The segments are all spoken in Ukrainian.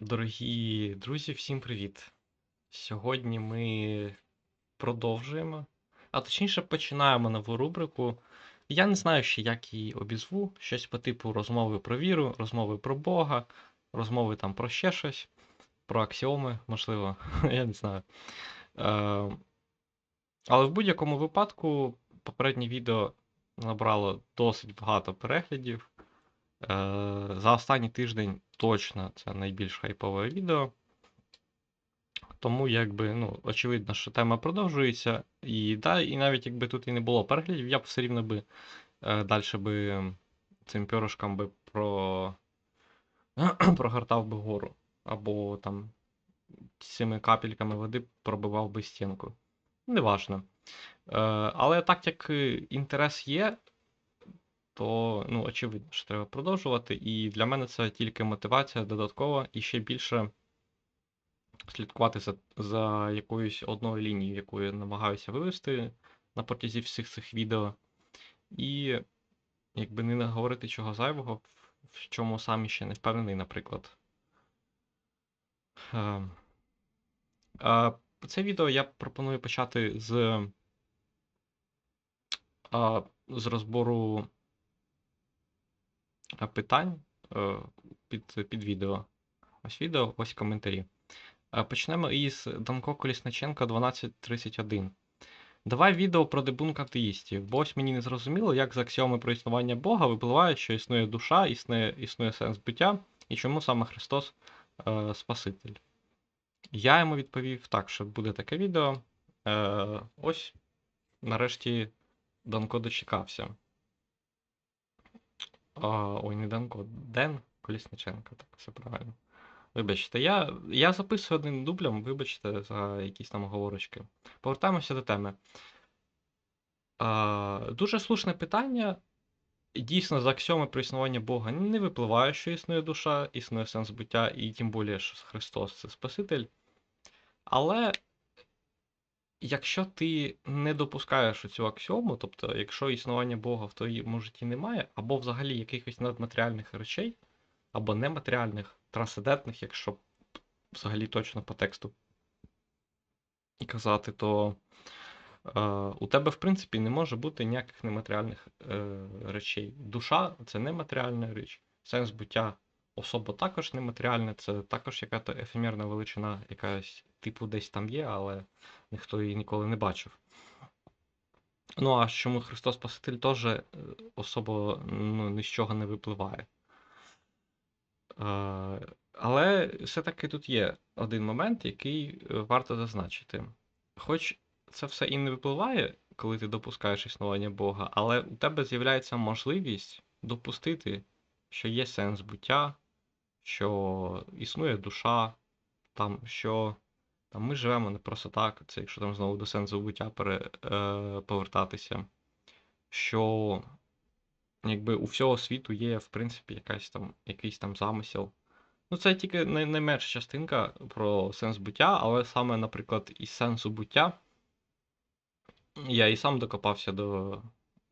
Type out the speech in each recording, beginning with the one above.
Дорогі друзі, всім привіт! Сьогодні ми продовжуємо, а точніше починаємо нову рубрику. Я не знаю ще, як її обізву. Щось по типу розмови про віру, розмови про Бога, розмови там про ще щось, про аксіоми, можливо, я не знаю. Е, але в будь-якому випадку попереднє відео набрало досить багато переглядів. Е, За останній тиждень точно це найбільш хайпове відео. Тому, якби, ну, очевидно, що тема продовжується. І да, і навіть якби тут і не було переглядів, я б все рівно би е, далі би цим пьорошкам би про... прогортав би гору. Або там цими капельками води пробивав би стінку. Неважно. Е, але так як е, інтерес є, то ну, очевидно, що треба продовжувати. І для мене це тільки мотивація додаткова і ще більше слідкувати за, за якоюсь одною лінією, яку я намагаюся вивести на протязі всіх цих відео. І якби не наговорити чого зайвого, в- чому сам ще не впевнений, наприклад. Е, е, Це відео я пропоную почати з, е, з розбору питань е, під, під відео. Ось відео, ось коментарі. Е, Почнемо із Данко Колісниченка 1231. Давай відео про дебунк атеїстів, бо ось мені не зрозуміло, як з аксіоми про існування Бога випливає, що існує душа, існує, існує сенс буття, і чому саме Христос е, Спаситель. Я йому відповів так, що буде таке відео. Е, ось, нарешті, Данко дочекався. А, ой, не Данко, Ден Колісниченко, так, все правильно. Вибачте, я, я записую одним дублем, вибачте за якісь там оговорочки. Повертаємося до теми. А, дуже слушне питання. Дійсно, з аксіоми про існування Бога не випливає, що існує душа, існує сенс буття, і тим більше, що Христос це Спаситель. Але якщо ти не допускаєш цю аксіому, тобто, якщо існування Бога в твоєму житті немає, або взагалі якихось надматеріальних речей, або нематеріальних, трансцендентних, якщо взагалі точно по тексту казати, то е, у тебе, в принципі, не може бути ніяких нематеріальних е, речей. Душа це нематеріальна річ, сенс буття особа також нематеріальне, це також яка-то ефемерна величина, якась типу десь там є, але ніхто її ніколи не бачив. Ну, а чому Христос Спаситель теж е, особо ну, ні не випливає. Е, Але все-таки тут є один момент, який е, варто зазначити. Хоч це все і не випливає, коли ти допускаєш існування Бога, але у тебе з'являється можливість допустити, що є сенс буття, що існує душа, там, що там, ми живемо не просто так, це якщо там знову до сенсу буття пере, е, повертатися, що якби у всього світу є, в принципі, якась там, якийсь там замисел. Ну, це тільки най- найменша частинка про сенс буття, але саме, наприклад, із сенсу буття я і сам докопався до,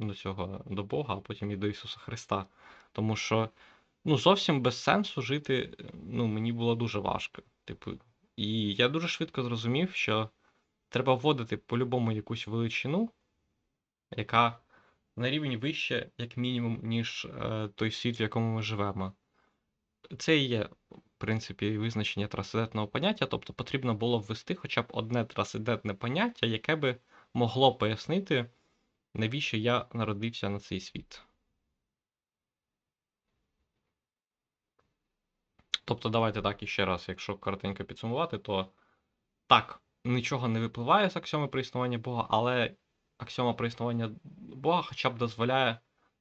до цього, до Бога, а потім і до Ісуса Христа. Тому що ну, зовсім без сенсу жити ну, мені було дуже важко. Типу, і я дуже швидко зрозумів, що треба вводити по-любому якусь величину, яка на рівень вище, як мінімум, ніж е, той світ, в якому ми живемо. Це і є, в принципі, визначення трансцендентного поняття, тобто потрібно було ввести хоча б одне трансцендентне поняття, яке би могло пояснити, навіщо я народився на цей світ. Тобто, давайте так іще раз, якщо коротенько підсумувати, то так, нічого не випливає з аксіоми про існування Бога, але аксіома про існування Бога хоча б дозволяє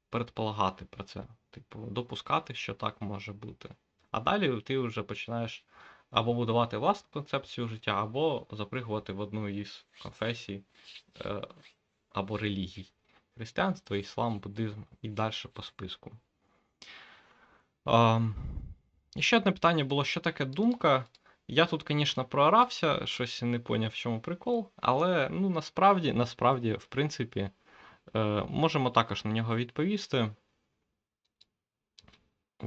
предполагати про це. Типу, допускати, що так може бути. А далі ти вже починаєш або будувати власну концепцію життя, або запригувати в одну із конфесій е, або релігій. Християнство, іслам, буддизм і далі по списку. І ще одне питання було: що таке думка? Я тут, звісно, проорався, щось не поняв, в чому прикол, але ну, насправді, насправді, в принципі, е, можемо також на нього відповісти.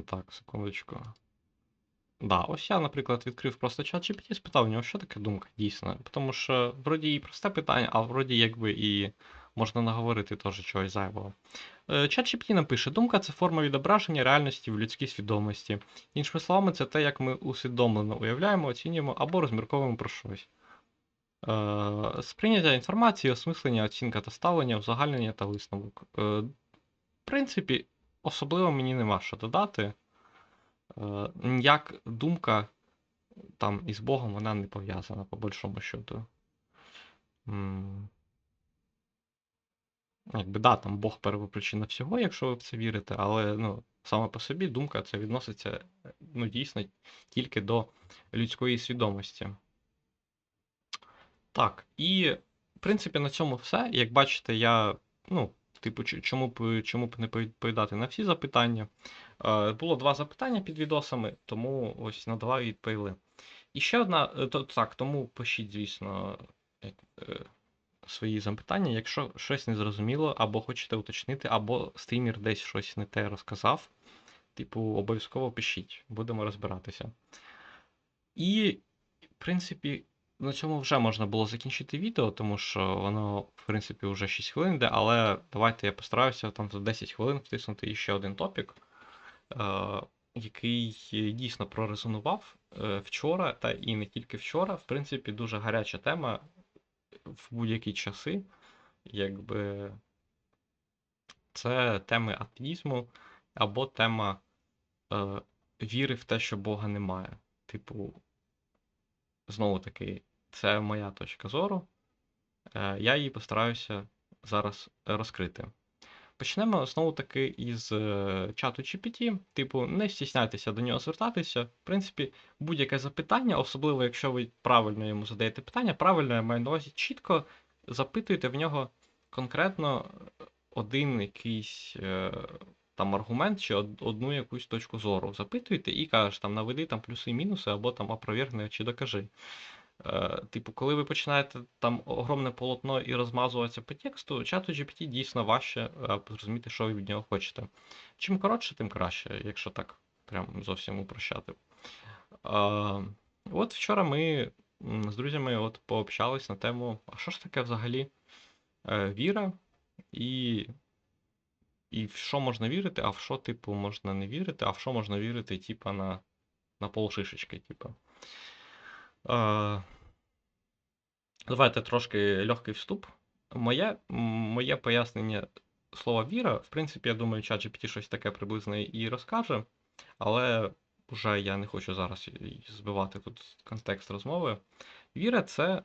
Так, секундочку. Да, ось я, наприклад, відкрив просто чат GPT, спитав у нього, що таке думка, дійсно. Тому що вроді і просте питання, а вроді якби і можна наговорити теж чогось зайвого. Е, Чат GPT напише: думка це форма відображення реальності в людській свідомості. Іншими словами, це те, як ми усвідомлено уявляємо, оцінюємо або розмірковуємо про щось. Е, Сприйняття інформації, осмислення, оцінка та ставлення, узагальнення та висновок. Е, В принципі, особливо мені нема що додати. Як думка там із Богом вона не пов'язана, по большому счету. М, Якби да, там Бог первопричина всього, якщо ви в це вірите, але ну, саме по собі думка це відноситься е, ну, дійсно тільки до людської свідомості. Так, і в принципі на цьому все. Як бачите, я, ну, типу, чому б чому не відповідати на всі запитання. Е, Було два запитання під відосами, тому ось на два відповіли. І ще одна, е, то, так, тому пишіть, звісно, свої запитання, якщо щось не зрозуміло, або хочете уточнити, або стрімер десь щось не те розказав. Типу, обов'язково пишіть, будемо розбиратися. І, в принципі, на цьому вже можна було закінчити відео, тому що воно, в принципі, вже 6 хвилин йде, але давайте я постараюся там за 10 хвилин втиснути ще один топік, е, який дійсно прорезонував е, вчора, та і не тільки вчора. В принципі, дуже гаряча тема в будь-які часи. Якби це теми атеїзму або тема е, віри в те, що Бога немає. Типу, знову таки, це моя точка зору. Е, я її постараюся зараз розкрити. Почнемо знову таки із е, чату GPT. Типу, не стісняйтеся до нього звертатися. В принципі, будь-яке запитання, особливо якщо ви правильно йому задаєте питання, правильно я маю на увазі чітко запитуйте в нього конкретно один якийсь е, там аргумент чи одну якусь точку зору. Запитуйте і кажеш, там наведи там плюси і мінуси, або там опровергни чи докажи. Е, Типу, коли ви починаєте там огромне полотно і розмазуватися по тексту, чату GPT дійсно важче е, зрозуміти, що ви від нього хочете. Чим коротше, тим краще, якщо так прям зовсім упрощати. Е, От вчора ми з друзями от пообщались на тему, а що ж таке взагалі віра, і, і в що можна вірити, а в що, типу, можна не вірити, а в що можна вірити, типа, на, на полшишечки, типу. Давайте трошки легкий вступ. Моє, моє пояснення слова віра, в принципі, я думаю, ChatGPT щось таке приблизно і розкаже, але вже я не хочу зараз збивати тут контекст розмови. Віра це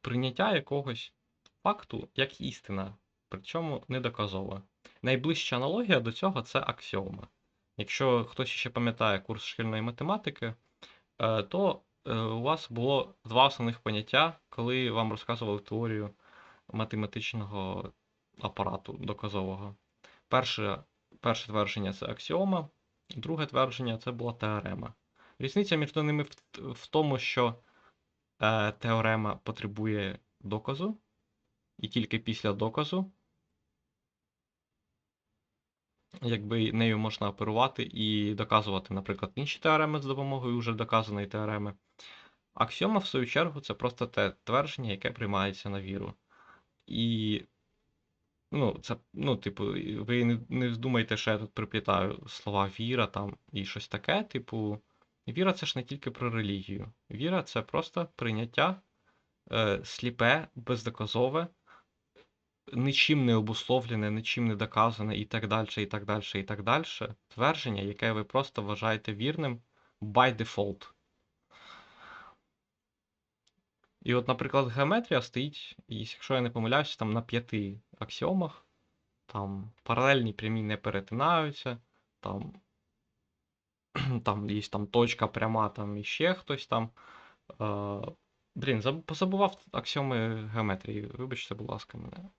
прийняття якогось факту як істина, причому недоказова. Найближча аналогія до цього це аксіома. Якщо хтось ще пам'ятає курс шкільної математики, е, то у вас було два основних поняття, коли вам розказували теорію математичного апарату доказового. Перше, перше твердження це аксіома, друге твердження це була теорема. Різниця між ними в, в тому, що е, теорема потребує доказу, і тільки після доказу якби нею можна оперувати і доказувати, наприклад, інші теореми з допомогою вже доказаної теореми. Аксіома, в свою чергу, це просто те твердження, яке приймається на віру. І, ну, це, ну, типу, ви не, не здумайте, що я тут приплітаю слова віра там і щось таке. Типу, віра це ж не тільки про релігію. Віра це просто прийняття е, сліпе, бездоказове, нічим не обусловлене, нічим не доказане і так далі, і так далі, і так далі. Твердження, яке ви просто вважаєте вірним by default. І от, наприклад, геометрія стоїть, якщо я не помиляюся, там на п'яти аксіомах, там паралельні прямі не перетинаються, там, там є там точка пряма, там іще хтось там. Е, блін, заб- позабував аксіоми геометрії, вибачте, будь ласка, мене.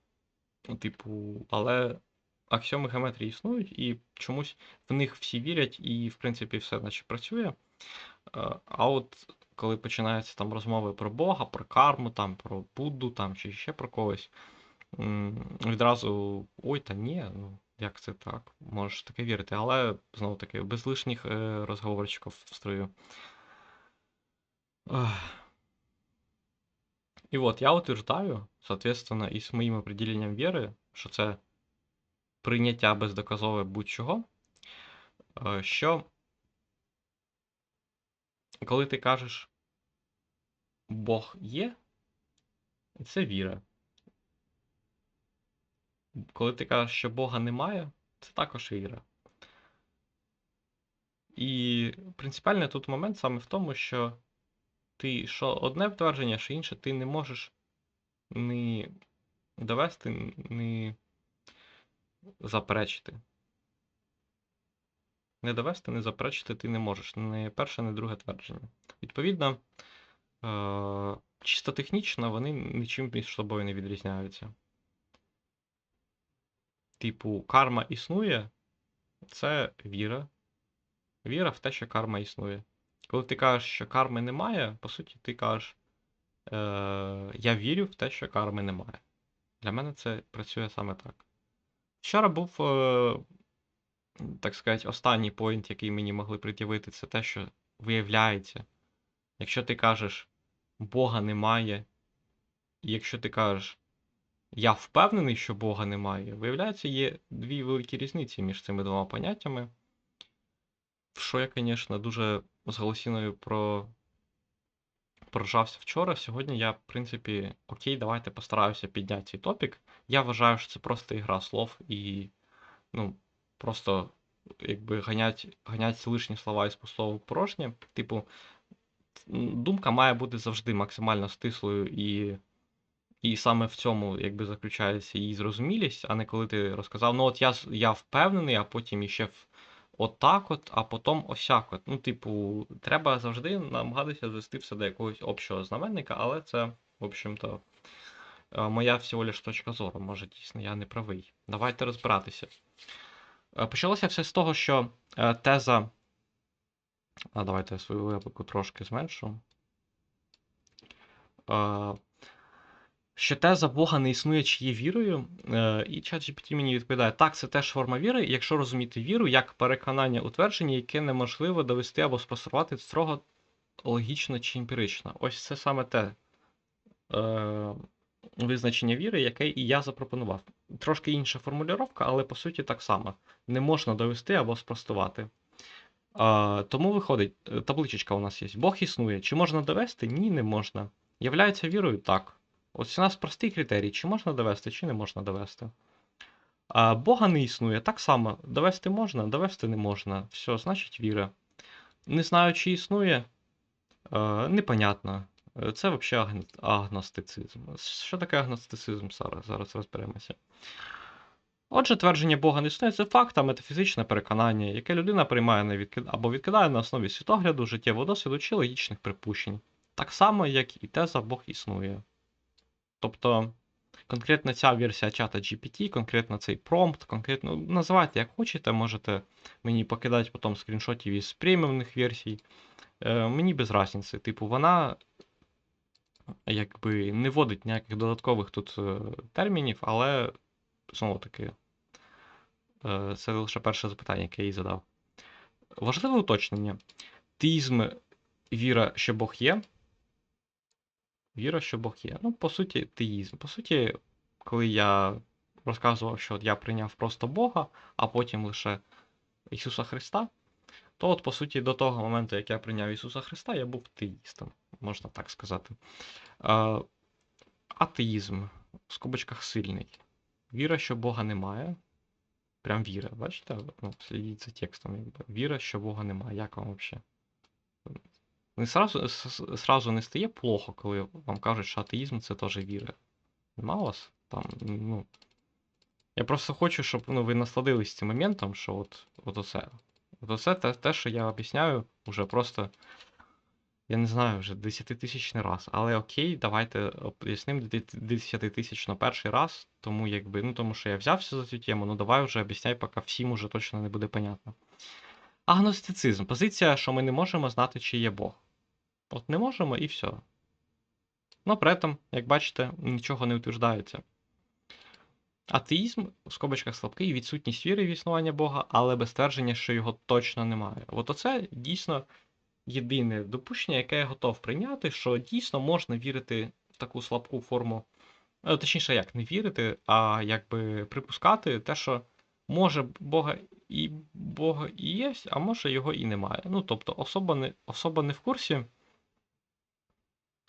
Типу, але аксіоми геометрії існують, і чомусь в них всі вірять, і, в принципі, все наче працює. А от коли починаються там розмови про Бога, про карму, там, про Будду там, чи ще про когось, відразу ой, та ні, ну, як це так? Можеш таке вірити, але знову таки, без лишніх е, розговорчиків в строю. І от я утверждаю, соответственно, із моїм определенням віри, що це прийняття бездоказове будь-чого, е, що коли ти кажеш Бог є, це віра. Коли ти кажеш, що Бога немає, це також віра. І принципіальний тут момент саме в тому, що ти що одне твердження, що інше, ти не можеш не довести, не заперечити. Не довести, не заперечити ти не можеш. Не перше, не друге твердження. Відповідно, е- чисто технічно вони нічим між собою не відрізняються. Типу, карма існує, це віра. Віра в те, що карма існує. Коли ти кажеш, що карми немає, по суті, ти кажеш, е, я вірю в те, що карми немає. Для мене це працює саме так. Вчора був, е, так сказати, останній поінт, який мені могли пред'явити, це те, що виявляється, якщо ти кажеш, Бога немає, і якщо ти кажеш, я впевнений, що Бога немає, виявляється, є дві великі різниці між цими двома поняттями. Що я, звісно, дуже з голосіною про... прожався вчора. Сьогодні я, в принципі, окей, давайте постараюся підняти цей топік. Я вважаю, що це просто ігра слов і, ну, просто якби ганять, ганять лишні слова із пустого в порожнє. Типу, думка має бути завжди максимально стислою і. І саме в цьому якби заключається її зрозумілість, а не коли ти розказав, ну от я я впевнений, а потім іще в отак от, а потім осяк от. Ну, типу, треба завжди намагатися звести все до якогось общого знаменника, але це, в общем-то, е, моя всього лиш точка зору. Може, дійсно, я не правий. Давайте розбиратися. Е, почалося все з того, що е, теза. А давайте я свою випадку трошки зменшу що теза Бога не існує чи є вірою, е, і ChatGPT мені відповідає, так, це теж форма віри, якщо розуміти віру як переконання утвердження, яке неможливо довести або спростувати строго логічно чи емпірично. Ось це саме те е, визначення віри, яке і я запропонував. Трошки інша формулювання, але по суті так само. Не можна довести або спростувати. Е, тому виходить, е, табличечка у нас є. Бог існує. Чи можна довести? Ні, не можна. Являється вірою? Так. Ось у нас простий критерій, чи можна довести, чи не можна довести. А Бога не існує. Так само, довести можна, довести не можна. Все, значить віра. Не знаю, чи існує, е, непонятно. Це взагалі агностицизм. Що таке агностицизм? Зараз зараз розберемося. Отже, твердження Бога не існує це факт та метафізичне переконання, яке людина приймає на відкид... або відкидає на основі світогляду, життєвого досвіду чи логічних припущень. Так само, як і теза Бог існує. Тобто конкретно ця версія чата GPT, конкретно цей промпт, конкретно ну, називайте як хочете, можете мені покидати потім скріншотів із преміумних версій. Е, Мені без різниці. Типу, вона якби не вводить ніяких додаткових тут е, термінів, але знову таки, е, це лише перше запитання, яке я їй задав. Важливе уточнення. Теїзм, віра, що Бог є. Віра, що Бог є. Ну, по суті, теїзм. По суті, коли я розказував, що от я прийняв просто Бога, а потім лише Ісуса Христа, то от, по суті, до того моменту, як я прийняв Ісуса Христа, я був теїстом, можна так сказати. Атеїзм в скобочках сильний. Віра, що Бога немає. Прям віра, бачите? Ну, Слідіть за текстом. Віра, що Бога немає. Як вам взагалі? Не сразу, сразу не стає плохо, коли вам кажуть, що атеїзм це теж віра. Нема вас там, ну. Я просто хочу, щоб ну, ви насладились цим моментом, що от от оце. От оце те, те, що я об'ясняю, вже просто. Я не знаю вже десятитисячний раз. Але окей, давайте об'яснимо десятитисячно перший раз, тому якби, ну тому що я взявся за цю тему, ну давай вже об'ясняй, поки всім уже точно не буде понятно. Агностицизм. Позиція, що ми не можемо знати, чи є Бог. От не можемо і все. Ну, при этом, як бачите, нічого не утверждається. Атеїзм, в скобочках слабкий, відсутність віри в існування Бога, але без ствердження, що його точно немає. От оце дійсно єдине допущення, яке я готов прийняти, що дійсно можна вірити в таку слабку форму. е, Точніше, як не вірити, а якби припускати те, що може Бога і Бога і є, а може його і немає. Ну, тобто, особа не, особа не в курсі,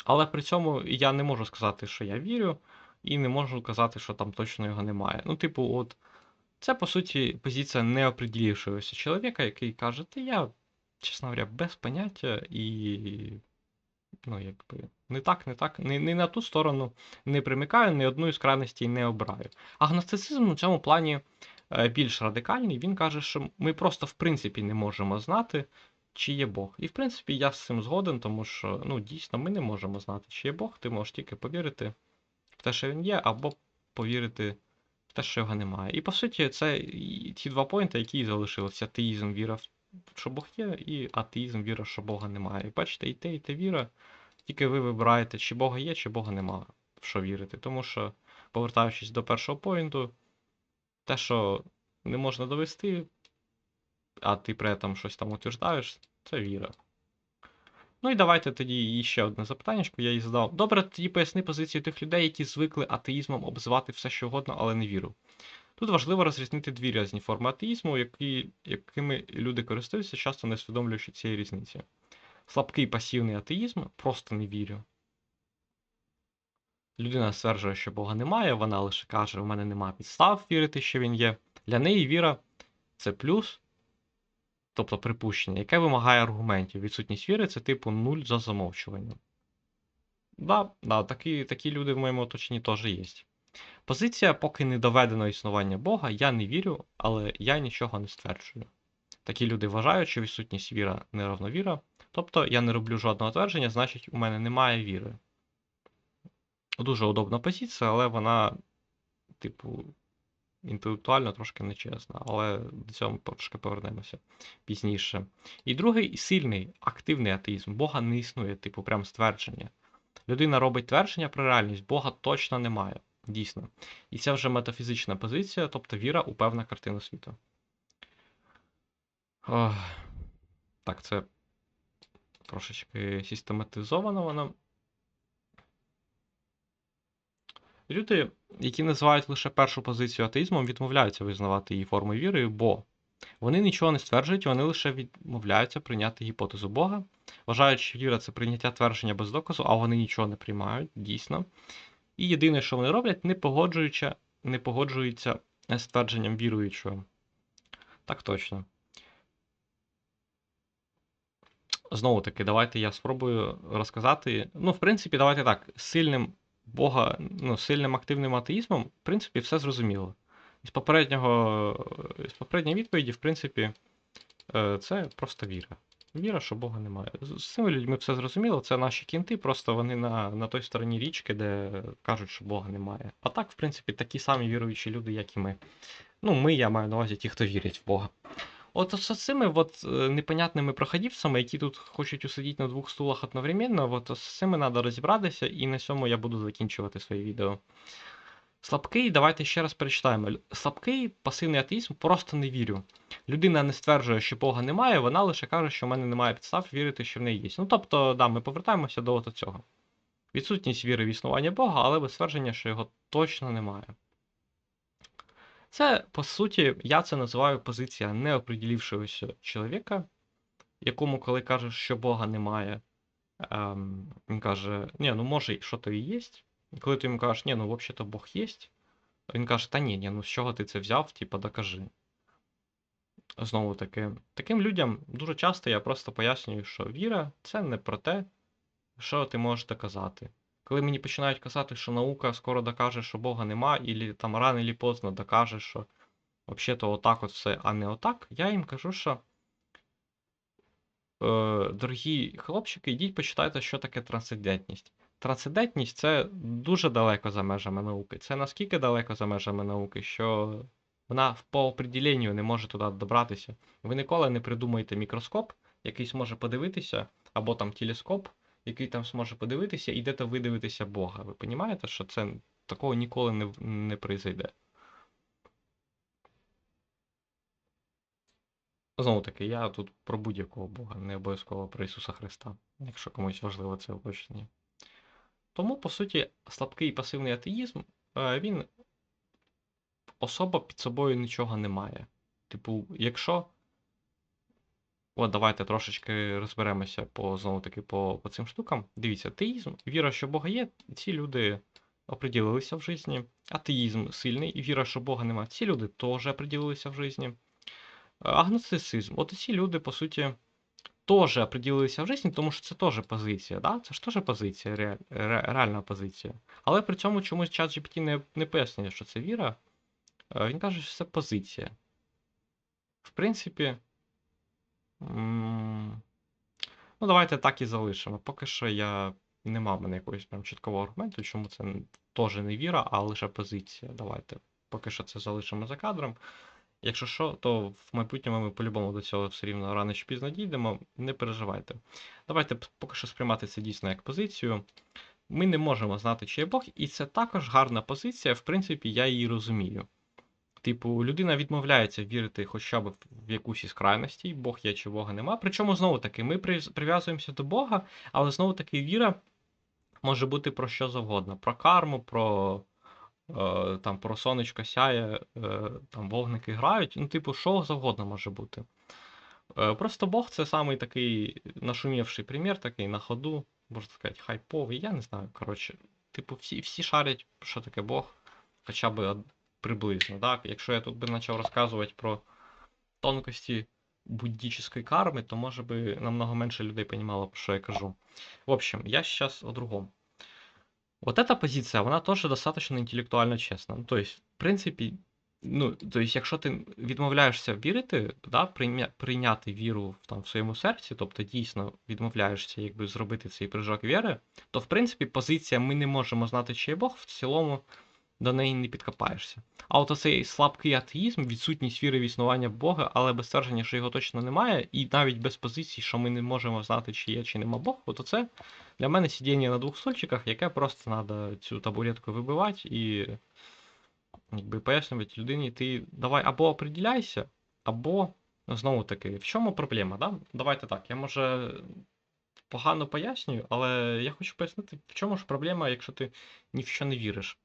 але при цьому я не можу сказати, що я вірю, і не можу казати, що там точно його немає. Ну, типу, от це по суті позиція неопределившогося чоловіка, який каже, та я, чесно говоря, без поняття і. Ну, якби, не так, не так, не, не на ту сторону не примикаю, ні одну із крайностей не обираю. Агностицизм у цьому плані е, більш радикальний. Він каже, що ми просто в принципі не можемо знати, чи є Бог. І в принципі я з цим згоден, тому що ну, дійсно ми не можемо знати, чи є Бог. Ти можеш тільки повірити в те, що він є, або повірити в те, що його немає. І по суті, це ті два поінти, які і залишилися. Атеїзм віра, в- що Бог є, і атеїзм віра, що Бога немає. І бачите, і те, і те віра. Тільки ви вибираєте, чи Бога є, чи Бога нема, в що вірити. Тому що, повертаючись до першого поінту, те, що не можна довести, а ти при этом щось там утверждаєш, це віра. Ну і давайте тоді ще одне запитання, я їй задав. Добре, тоді поясни позицію тих людей, які звикли атеїзмом обзивати все, що угодно, але не віру. Тут важливо розрізнити дві різні форми атеїзму, які, якими люди користуються, часто не усвідомлюючи цієї різниці. Слабкий пасивний атеїзм просто не вірю. Людина стверджує, що Бога немає, вона лише каже, у мене немає підстав вірити, що він є. Для неї віра це плюс, тобто припущення, яке вимагає аргументів. Відсутність віри це типу нуль за замовчуванням. Да, да, такі, такі люди в моєму оточенні теж є. Позиція, поки не доведено існування Бога, я не вірю, але я нічого не стверджую. Такі люди вважають, що відсутність віра не равно віра. Тобто я не роблю жодного твердження, значить, у мене немає віри. Дуже удобна позиція, але вона, типу, інтелектуально трошки нечесна, але до цього ми трошки повернемося пізніше. І другий сильний, активний атеїзм. Бога не існує, типу, прям ствердження. Людина робить твердження про реальність, Бога точно немає. Дійсно. І це вже метафізична позиція, тобто віра у певну картину світу. Ох. Так, це трошечки систематизовано воно. Люди, які називають лише першу позицію атеїзмом, відмовляються визнавати її форми віри, бо вони нічого не стверджують, вони лише відмовляються прийняти гіпотезу Бога. Вважають, що віра це прийняття твердження без доказу, а вони нічого не приймають, дійсно. І єдине, що вони роблять, не погоджуються, не погоджуються з твердженням віруючого. Так точно. Знову таки, давайте я спробую розказати. Ну, в принципі, давайте так. Сильним Бога, ну, сильним активним атеїзмом, в принципі, все зрозуміло. Із попереднього, з попередньої відповіді, в принципі, е, це просто віра. Віра, що Бога немає. З цими людьми все зрозуміло, це наші кінти, просто вони на, на той стороні річки, де кажуть, що Бога немає. А так, в принципі, такі самі віруючі люди, як і ми. Ну, ми, я маю на увазі ті, хто вірять в Бога. От з цими от, е, непонятними проходівцями, які тут хочуть усидіти на двох стулах одновременно, от з цими треба розібратися, і на цьому я буду закінчувати своє відео. Слабкий, давайте ще раз перечитаємо. Слабкий пасивний атеїзм просто не вірю. Людина не стверджує, що Бога немає, вона лише каже, що в мене немає підстав вірити, що в неї є. Ну тобто, да, ми повертаємося до цього. Відсутність віри в існування Бога, але без ствердження, що його точно немає. Це, по суті, я це називаю позиція неопределившогося чоловіка, якому, коли кажеш, що Бога немає, ем, він каже, ні, ну може, що то і є. І коли ти йому кажеш, ні, ну взагалі-то Бог є, він каже, та ні, ні, ну з чого ти це взяв, типа докажи. Знову таки, таким людям дуже часто я просто пояснюю, що віра це не про те, що ти можеш доказати. Коли мені починають казати, що наука скоро докаже, що Бога нема, і там рано чи поздно докаже, що взагалі-то отак от все, а не отак, я їм кажу, що е, дорогі хлопчики, йдіть почитайте, що таке трансцендентність трансцендентність це дуже далеко за межами науки. Це наскільки далеко за межами науки, що вона по определенню не може туди добратися. Ви ніколи не придумаєте мікроскоп, який зможе подивитися, або там телескоп, який там зможе подивитися, і де-то видивитися Бога. Ви розумієте, що це такого ніколи не, не призайде. Знову таки, я тут про будь-якого Бога, не обов'язково про Ісуса Христа, якщо комусь важливо це уточнення. Тому, по суті, слабкий пасивний атеїзм, е, він особа під собою нічого не має. Типу, якщо. От давайте трошечки розберемося по знову таки по, по цим штукам. Дивіться, атеїзм, віра, що Бога є, ці люди оприділилися в житті. Атеїзм сильний, і віра, що Бога немає, ці люди теж оприділилися в житті. Агностицизм, от ці люди, по суті, теж оприділилися в житті, тому що це теж позиція. Да? Це ж теж позиція, ре, ре, реальна позиція. Але при цьому чомусь чат GPT не, не пояснює, що це віра. Е, Він каже, що це позиція. В принципі. Ну, давайте так і залишимо. Поки що я не мав мене якогось прям чіткого аргументу, чому це теж не віра, а лише позиція. Давайте поки що це залишимо за кадром. Якщо що, то в майбутньому ми по-любому до цього все рівно рано чи пізно дійдемо. Не переживайте. Давайте поки що сприймати це дійсно як позицію. Ми не можемо знати, чи є Бог, і це також гарна позиція. В принципі, я її розумію. Типу, людина відмовляється вірити хоча б в якусь із крайностей, Бог є чи Бога нема. Причому знову таки, ми прив'язуємося до Бога, але знову таки віра може бути про що завгодно: про карму, про, там, про сонечко сяє, е, там вогники грають. Ну, типу, що завгодно може бути. Е, Просто Бог це самий такий нашумівший примір, такий на ходу, можна сказати, хайповий. Я не знаю. Коротше, типу, всі, всі шарять, що таке Бог, хоча б приблизно. Так? Якщо я тут би почав розказувати про тонкості буддічної карми, то може би намного менше людей розуміло, про що я кажу. В общем, я сейчас о другом. Вот эта позиція, вона теж достаточно інтелектуально чесна. Ну, тобто, в принципі, ну, тобто, якщо ти відмовляєшся вірити, да, прийняти віру там, в своєму серці, тобто дійсно відмовляєшся якби, зробити цей прыжок віри, то в принципі позиція ми не можемо знати, чи є Бог, в цілому до неї не підкопаєшся. А от оцей слабкий атеїзм, відсутність віри в існування Бога, але без ствердження, що його точно немає, і навіть без позиції, що ми не можемо знати, чи є, чи нема Бог, от оце для мене сидіння на двох стульчиках, яке просто треба цю табуретку вибивати і якби пояснювати людині, ти давай або оприділяйся, або ну, знову таки, в чому проблема? Да? Давайте так, я може погано пояснюю, але я хочу пояснити, в чому ж проблема, якщо ти ні в що не віриш.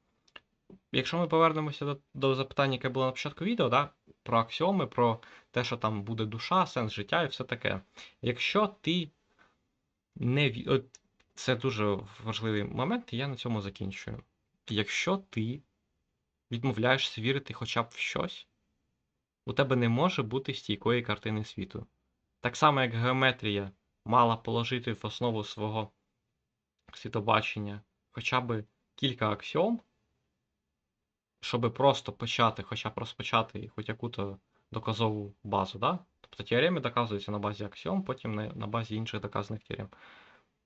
Якщо ми повернемося до, до запитання, яке було на початку відео, да, про аксіоми, про те, що там буде душа, сенс життя і все таке. Якщо ти не це дуже важливий момент, і я на цьому закінчую. Якщо ти відмовляєшся вірити хоча б в щось, у тебе не може бути стійкої картини світу. Так само, як геометрія мала положити в основу свого світобачення хоча б кілька аксіом, щоб просто почати, хоча б розпочати хоч яку-то доказову базу, да? Тобто теореми доказуються на базі аксіом, потім на, на базі інших доказаних теорем.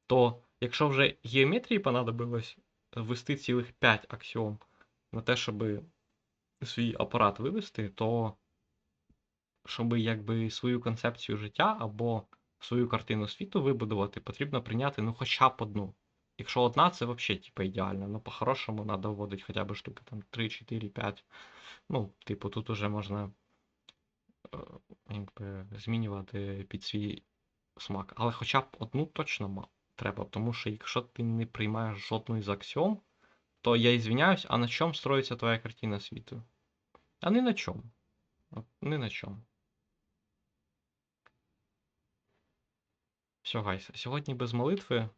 То якщо вже геометрії понадобилось ввести цілих 5 аксіом на те, щоб свій апарат вивести, то щоб якби свою концепцію життя або свою картину світу вибудувати, потрібно прийняти ну хоча б одну. Якщо одна, це взагалі типу, ідеально. Ну, по-хорошому, треба вводити хоча б штуки там 3, 4, 5. Ну, типу, тут уже можна е, якби, змінювати під свій смак. Але хоча б одну точно треба, тому що якщо ти не приймаєш жодну з аксіом, то я ізвиняюсь, а на чому строїться твоя картина світу? А ні на чому. Ні на чому. Все, гайс. Сьогодні без молитви.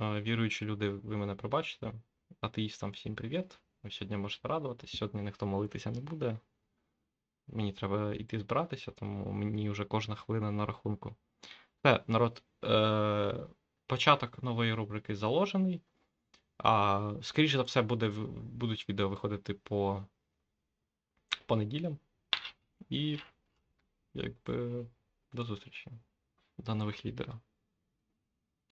Е, Віруючі люди, ви мене пробачите. Атеїстам всім привіт. Ви сьогодні можете радуватись. Сьогодні ніхто молитися не буде. Мені треба йти збиратися, тому мені вже кожна хвилина на рахунку. Все, народ, е- початок нової рубрики заложений. А, скоріше за все, буде, будуть відео виходити по, по неділям. І якби до зустрічі. До нових відео.